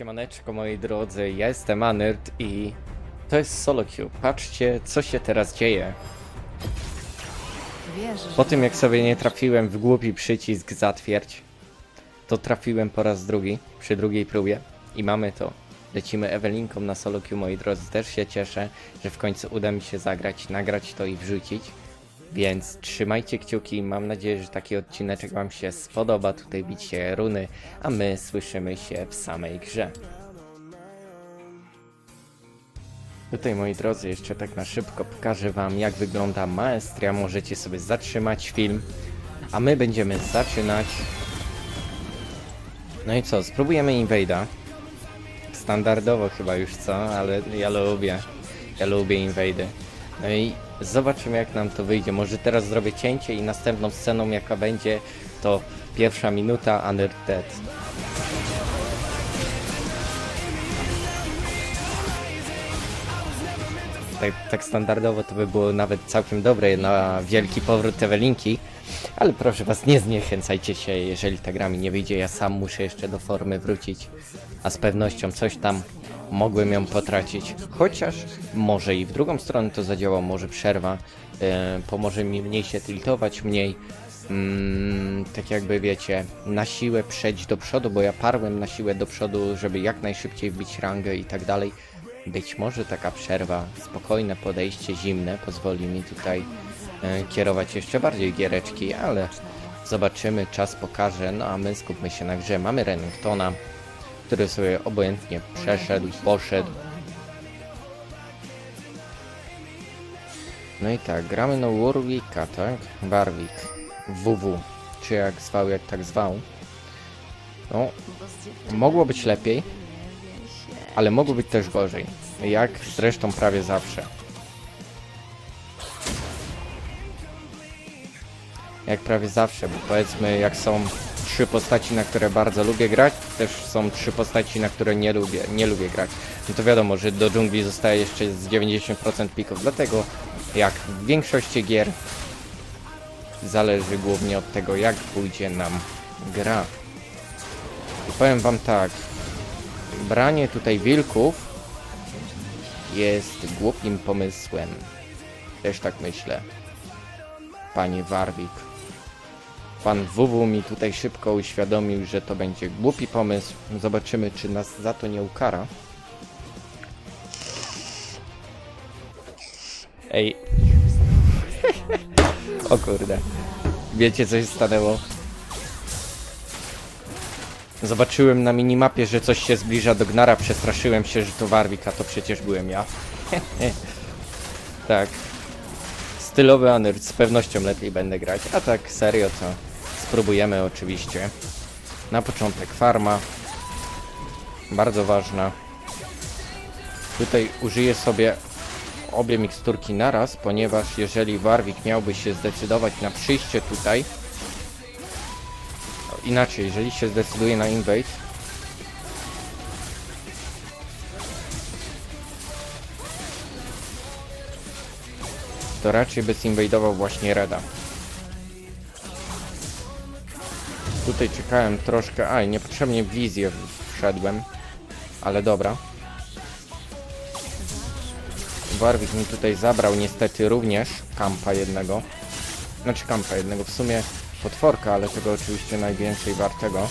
Siemaneczko moi drodzy, ja jestem Anert i to jest Solo Cube. Patrzcie co się teraz dzieje. Po tym jak sobie nie trafiłem w głupi przycisk zatwierdź, to trafiłem po raz drugi, przy drugiej próbie i mamy to. Lecimy Ewelinką na Solo Cube moi drodzy, też się cieszę, że w końcu uda mi się zagrać, nagrać to i wrzucić. Więc trzymajcie kciuki, mam nadzieję, że taki odcineczek wam się spodoba, tutaj bicie runy, a my słyszymy się w samej grze. Tutaj moi drodzy, jeszcze tak na szybko pokażę wam jak wygląda maestria, możecie sobie zatrzymać film, a my będziemy zaczynać. No i co, spróbujemy Invade'a. Standardowo chyba już co, ale ja lubię, ja lubię Invade'y. No i zobaczymy jak nam to wyjdzie. Może teraz zrobię cięcie i następną sceną jaka będzie to pierwsza minuta Unearthed. Tak, tak standardowo to by było nawet całkiem dobre na wielki powrót Ewelinki, ale proszę was, nie zniechęcajcie się, jeżeli ta gra mi nie wyjdzie, ja sam muszę jeszcze do formy wrócić, a z pewnością coś tam mogłem ją potracić. Chociaż może i w drugą stronę to zadziała, może przerwa, e, pomoże mi mniej się tiltować, mniej mm, tak jakby wiecie, na siłę przejść do przodu, bo ja parłem na siłę do przodu, żeby jak najszybciej wbić rangę i tak dalej. Być może taka przerwa, spokojne podejście zimne pozwoli mi tutaj e, kierować jeszcze bardziej giereczki, ale zobaczymy, czas pokaże. No a my skupmy się na grze. Mamy Remingtona, który sobie obojętnie przeszedł, poszedł. No i tak, gramy na Warwicka, tak? Warwick. WW, czy jak zwał, jak tak zwał. No, mogło być lepiej, ale mogło być też gorzej. Jak zresztą prawie zawsze. Jak prawie zawsze, bo powiedzmy, jak są trzy postaci, na które bardzo lubię grać, też są trzy postaci, na które nie lubię, nie lubię grać. No to wiadomo, że do dżungli zostaje jeszcze z 90% pików, dlatego jak w większości gier zależy głównie od tego, jak pójdzie nam gra. I powiem wam tak, branie tutaj wilków jest głupim pomysłem. Też tak myślę. Panie Warwik. Pan WW mi tutaj szybko uświadomił, że to będzie głupi pomysł. Zobaczymy, czy nas za to nie ukara. Ej. o kurde. Wiecie, co się stanęło? Zobaczyłem na minimapie, że coś się zbliża do Gnara, przestraszyłem się, że to Warwick, a to przecież byłem ja. tak. Stylowy Anert, z pewnością lepiej będę grać, a tak serio to spróbujemy oczywiście. Na początek farma. Bardzo ważna. Tutaj użyję sobie obie miksturki naraz, ponieważ jeżeli Warwick miałby się zdecydować na przyjście tutaj, inaczej, jeżeli się zdecyduje na invade, to raczej by zinwadował właśnie Reda. Tutaj czekałem troszkę, aj, niepotrzebnie w wizję wszedłem, ale dobra. Warwick mi tutaj zabrał niestety również kampa jednego. Znaczy kampa jednego, w sumie potworka, ale tego oczywiście najwięcej wartego.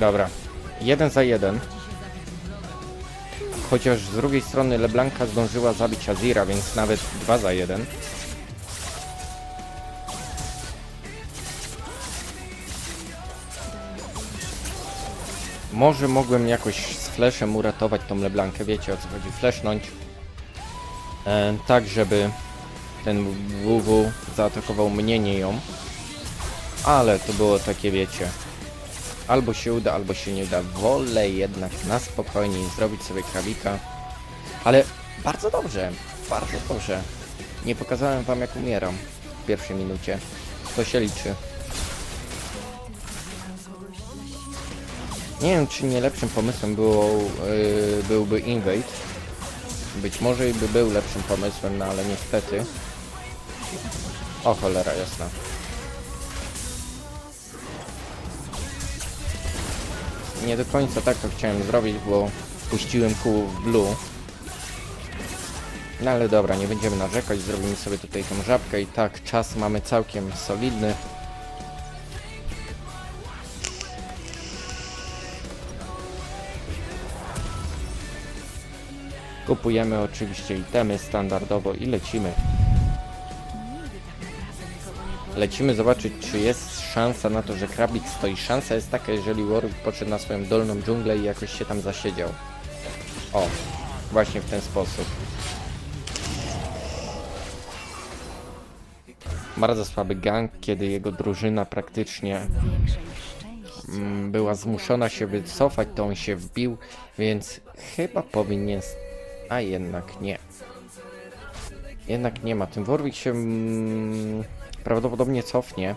Dobra, jeden za jeden. Chociaż z drugiej strony Leblanka zdążyła zabić Azira, więc nawet dwa za jeden. Może mogłem jakoś z flashem uratować tą Leblankę, wiecie o co chodzi, flashnąć. E, tak, żeby ten WW zaatakował mnie, nie ją. Ale to było takie, wiecie, albo się uda, albo się nie uda. Wolę jednak na spokojnie zrobić sobie krawika. Ale bardzo dobrze, bardzo dobrze. Nie pokazałem wam jak umieram w pierwszej minucie. To się liczy. Nie wiem, czy nie lepszym pomysłem było, yy, byłby Invade. Być może i by był lepszym pomysłem, no ale niestety... O cholera jasna. Nie do końca tak to chciałem zrobić, bo puściłem kół w blue. No ale dobra, nie będziemy narzekać, zrobimy sobie tutaj tą żabkę i tak czas mamy całkiem solidny. Kupujemy oczywiście itemy standardowo i lecimy. Lecimy zobaczyć, czy jest szansa na to, że Krabik stoi. Szansa jest taka, jeżeli Warwick poszedł na swoją dolną dżunglę i jakoś się tam zasiedział. O, właśnie w ten sposób. Bardzo słaby gang, kiedy jego drużyna praktycznie mm, była zmuszona się wycofać, to on się wbił, więc chyba powinien... A jednak nie. Jednak nie ma. Tym Warwick się mm, prawdopodobnie cofnie.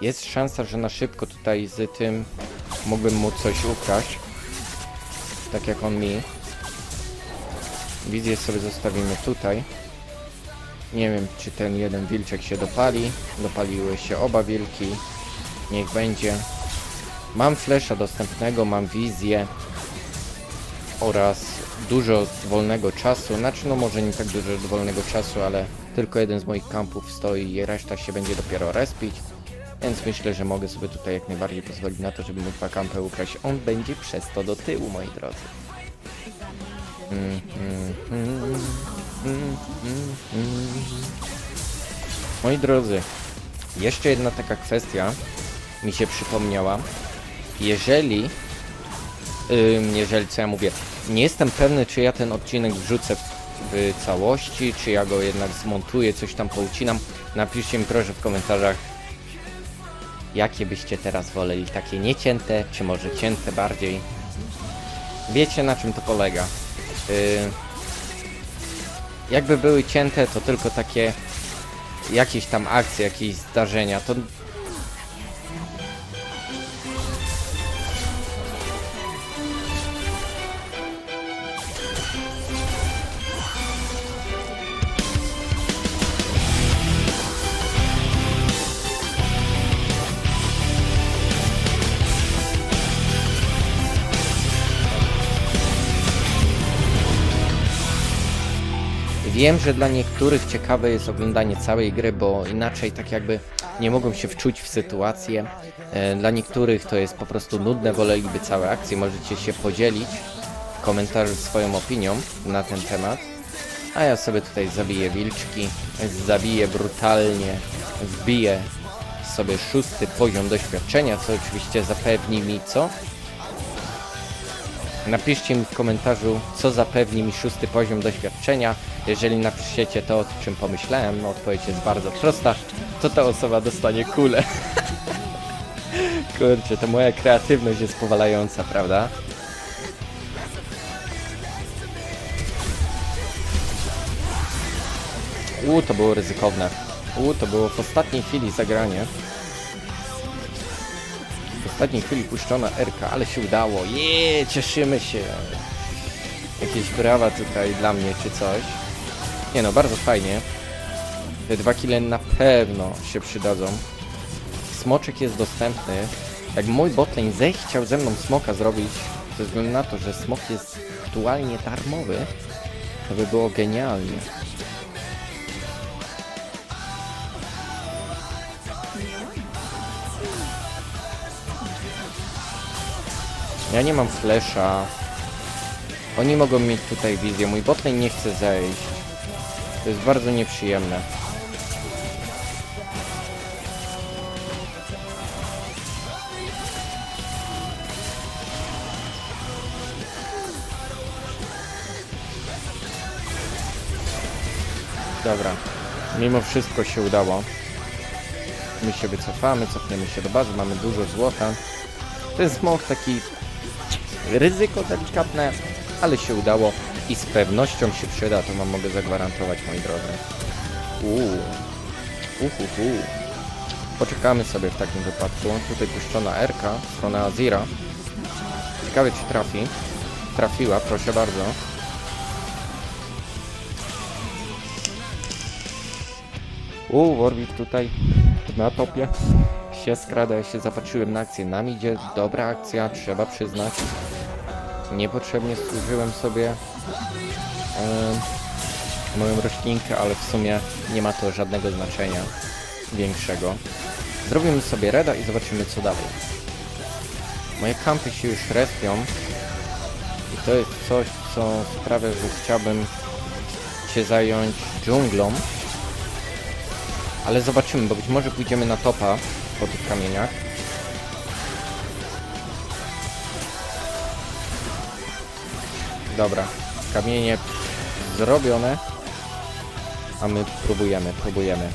Jest szansa, że na szybko tutaj z tym mógłbym mu coś ukraść. Tak jak on mi. Wizję sobie zostawimy tutaj. Nie wiem, czy ten jeden wilczek się dopali. Dopaliły się oba wilki. Niech będzie. Mam flesza dostępnego, mam wizję oraz dużo wolnego czasu. Znaczy, no może nie tak dużo wolnego czasu, ale tylko jeden z moich kampów stoi i reszta się będzie dopiero respić. Więc myślę, że mogę sobie tutaj jak najbardziej pozwolić na to, żeby mógł dwa kampy ukraść. On będzie przez to do tyłu, moi drodzy. Mm, mm, mm. Moi drodzy, jeszcze jedna taka kwestia mi się przypomniała. Jeżeli jeżeli co ja mówię, nie jestem pewny, czy ja ten odcinek wrzucę w, całości, czy ja go jednak zmontuję, coś tam poucinam. Napiszcie mi proszę w komentarzach, jakie byście teraz woleli, takie niecięte, czy może cięte bardziej. Wiecie na czym to polega. Yy, jakby były cięte, to tylko takie jakieś tam akcje, jakieś zdarzenia, to Wiem, że dla niektórych ciekawe jest oglądanie całej gry, bo inaczej tak jakby nie mogą się wczuć w sytuację. E, Dla niektórych to jest po prostu nudne, woleliby całe akcje. Możecie się podzielić w komentarzu swoją opinią na ten temat. A ja sobie tutaj zabiję wilczki, zabiję brutalnie, wbiję sobie szósty poziom doświadczenia, co oczywiście zapewni mi co? Napiszcie mi w komentarzu, co zapewni mi szósty poziom doświadczenia. Jeżeli napiszecie to, o czym pomyślałem, odpowiedź jest bardzo prosta, to ta osoba dostanie kulę. Kurczę, to moja kreatywność jest powalająca, prawda? U, to było ryzykowne. U, to było w ostatniej chwili zagranie. W ostatniej chwili puszczona RK, ale się udało. Jeee, cieszymy się. Jakieś brawa tutaj dla mnie czy coś. Nie no, bardzo fajnie. Te dwa kile na pewno się przydadzą. Smoczek jest dostępny. Jak mój botlane zechciał ze mną smoka zrobić, ze względu na to, że smok jest aktualnie darmowy, to by było genialnie. Ja nie mam flesza. Oni mogą mieć tutaj wizję. Mój botlane nie chce zejść. To jest bardzo nieprzyjemne. Dobra. Mimo wszystko się udało. My się wycofamy, cofniemy się do bazy, mamy dużo złota. Ten smok taki ryzyko delikatne, ale się udało i z pewnością się przyda, to wam mogę zagwarantować, moi drodzy. Uuu. Uhuhu. Poczekamy sobie w takim wypadku. Tutaj puszczona RK, strona Azira. Ciekawe czy trafi. Trafiła, proszę bardzo. Uuu, Warwick tutaj na topie. się skrada, ja się zapatrzyłem na akcję. Nam idzie dobra akcja, trzeba przyznać. Niepotrzebnie służyłem sobie em, moją roślinkę, ale w sumie nie ma to żadnego znaczenia większego. Zrobimy sobie reda i zobaczymy co dalej. Moje kampy się już respią i to jest coś, co sprawia, że chciałbym się zająć dżunglą. Ale zobaczymy, bo być może pójdziemy na topa po tych kamieniach. Dobra, kamienie zrobione, a my próbujemy, próbujemy.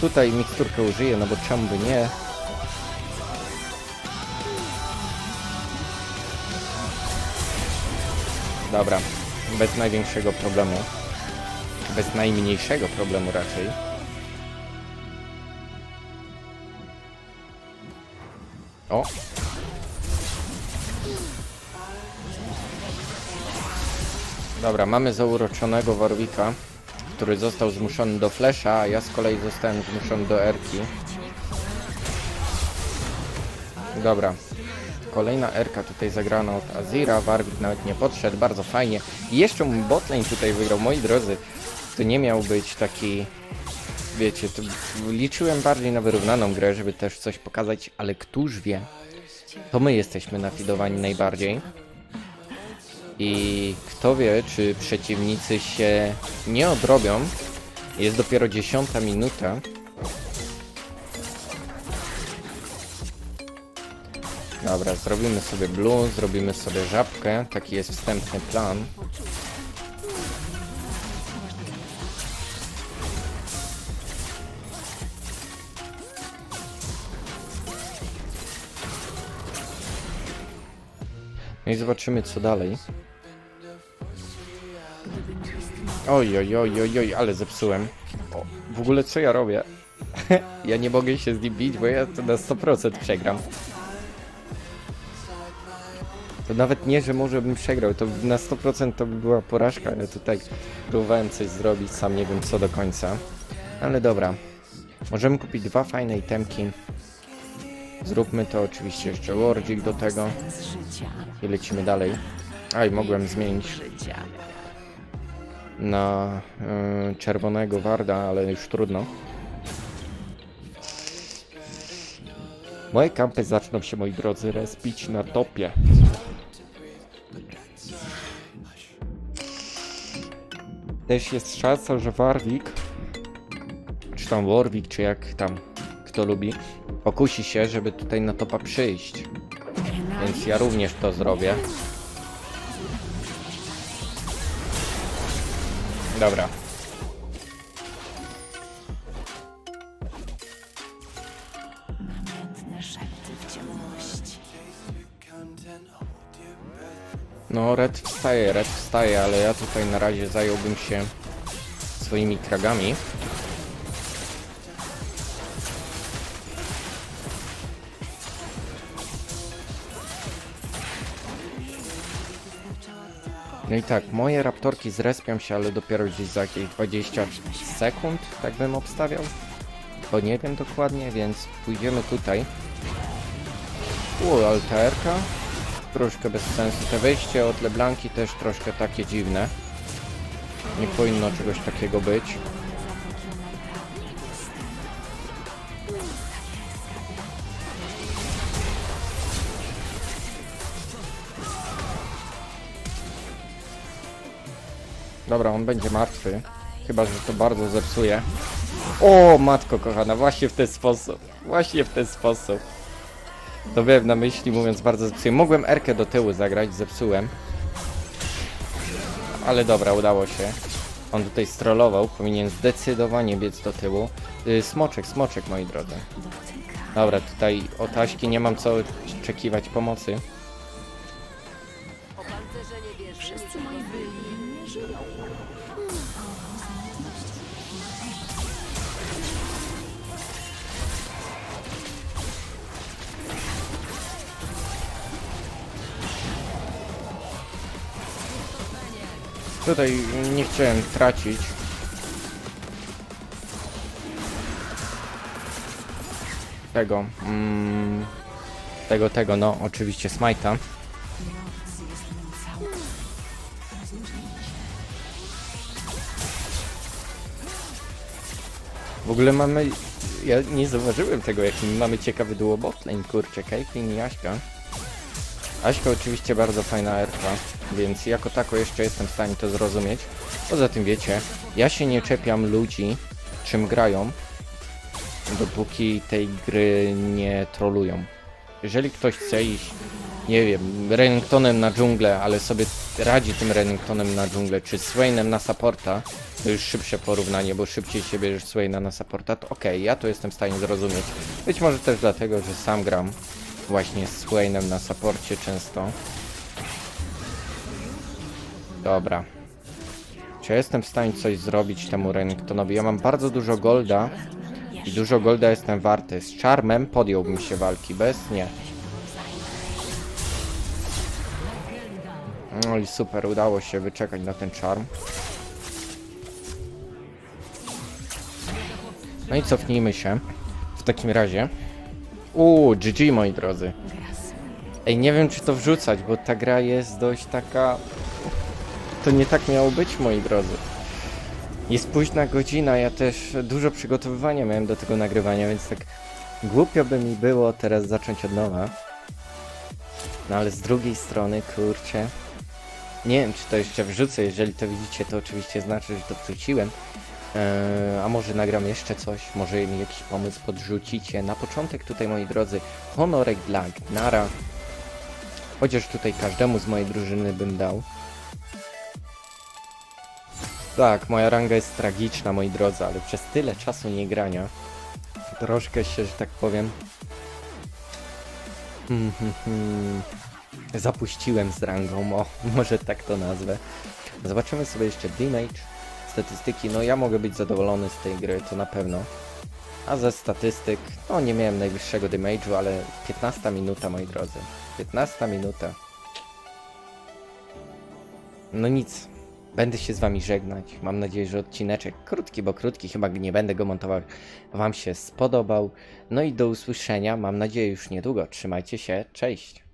Tutaj miksturkę użyję, no bo czemu by nie? Dobra, bez największego problemu. Bez najmniejszego problemu raczej. O! Dobra, mamy zauroczonego Warwika, który został zmuszony do flesza, a ja z kolei zostałem zmuszony do erki. Dobra. Kolejna erka tutaj zagrana od Azira, Warwick nawet nie podszedł, bardzo fajnie. I jeszcze botlane tutaj wygrał, moi drodzy. To nie miał być taki... Wiecie, liczyłem bardziej na wyrównaną grę, żeby też coś pokazać, ale któż wie? To my jesteśmy nafidowani najbardziej. I kto wie, czy przeciwnicy się nie odrobią. Jest dopiero dziesiąta minuta. Dobra, zrobimy sobie blue, zrobimy sobie żabkę. Taki jest wstępny plan. No i zobaczymy co dalej. Oj, oj, oj, oj, oj, ale zepsułem. O, w ogóle co ja robię? ja nie mogę się z nim bić, bo ja to na 100% przegram. To nawet nie, że może bym przegrał, to na 100% to by była porażka, ale tutaj próbowałem coś zrobić, sam nie wiem co do końca. Ale dobra. Możemy kupić dwa fajne itemki. Zróbmy to oczywiście jeszcze Lordzik do tego. I lecimy dalej. Aj, mogłem zmienić na y, czerwonego Warda, ale już trudno. Moje kampy zaczną się, moi drodzy, respić na topie. Też jest szansa, że Warwick, czy tam Warwick, czy jak tam kto lubi, pokusi się, żeby tutaj na topa przyjść. Więc ja również to zrobię. Dobra. No, Red wstaje, Red wstaje, ale ja tutaj na razie zająłbym się swoimi kragami. No i tak, moje raptorki zrespią się, ale dopiero gdzieś za jakieś 20 sekund, tak bym obstawiał. Bo nie wiem dokładnie, więc pójdziemy tutaj. U, alterka. Troszkę bez sensu. Te wejście od Leblanki też troszkę takie dziwne. Nie powinno czegoś takiego być. Dobra, on będzie martwy. Chyba, że to bardzo zepsuje. O, matko kochana, właśnie w ten sposób. Właśnie w ten sposób. To miałem na myśli, mówiąc bardzo zepsuję. Mogłem Erkę do tyłu zagrać, zepsułem. Ale dobra, udało się. On tutaj strollował, powinien zdecydowanie biec do tyłu. Y, smoczek, smoczek, moi drodzy. Dobra, tutaj o taśki nie mam co oczekiwać pomocy. Tutaj nie chciałem tracić. tego, mm, tego, tego, no oczywiście Smite'a. W ogóle mamy, ja nie zauważyłem tego, jaki mamy ciekawy duo botlane, kurczę, Caitlyn i Aśka. Aśka oczywiście bardzo fajna erka, więc jako tako jeszcze jestem w stanie to zrozumieć. Poza tym wiecie, ja się nie czepiam ludzi, czym grają, dopóki tej gry nie trolują. Jeżeli ktoś chce iść, nie wiem, Renektonem na dżunglę, ale sobie radzi tym Renektonem na dżunglę, czy Swainem na supporta, to już szybsze porównanie, bo szybciej się bierzesz Swaina na supporta, to okej, ja to jestem w stanie zrozumieć. Być może też dlatego, że sam gram właśnie z Swainem na supporcie często. Dobra. Czy ja jestem w stanie coś zrobić temu Renektonowi? Ja mam bardzo dużo golda i dużo golda jestem warty. Z Charmem podjąłbym się walki, bez nie. No i super, udało się wyczekać na ten charm. No i cofnijmy się. W takim razie. Uuu, GG moi drodzy. Ej, nie wiem czy to wrzucać, bo ta gra jest dość taka... To nie tak miało być, moi drodzy. Jest późna godzina, ja też dużo przygotowywania miałem do tego nagrywania, więc tak głupio by mi było teraz zacząć od nowa. No ale z drugiej strony, kurczę, nie wiem czy to jeszcze wrzucę, jeżeli to widzicie, to oczywiście znaczy, że to wrzuciłem. Eee, a może nagram jeszcze coś, może mi jakiś pomysł podrzucicie. Na początek tutaj, moi drodzy, honorek dla Gnara. Chociaż tutaj każdemu z mojej drużyny bym dał. Tak, moja ranga jest tragiczna, moi drodzy, ale przez tyle czasu nie grania troszkę się, że tak powiem, zapuściłem z rangą, o, może tak to nazwę. Zobaczymy sobie jeszcze damage, statystyki, no ja mogę być zadowolony z tej gry, to na pewno. A ze statystyk, no nie miałem najwyższego damage'u, ale 15 minuta, moi drodzy. 15 minuta. No nic, będę się z wami żegnać. Mam nadzieję, że odcineczek krótki, bo krótki, chyba nie będę go montował, wam się spodobał. No i do usłyszenia, mam nadzieję już niedługo. Trzymajcie się, cześć!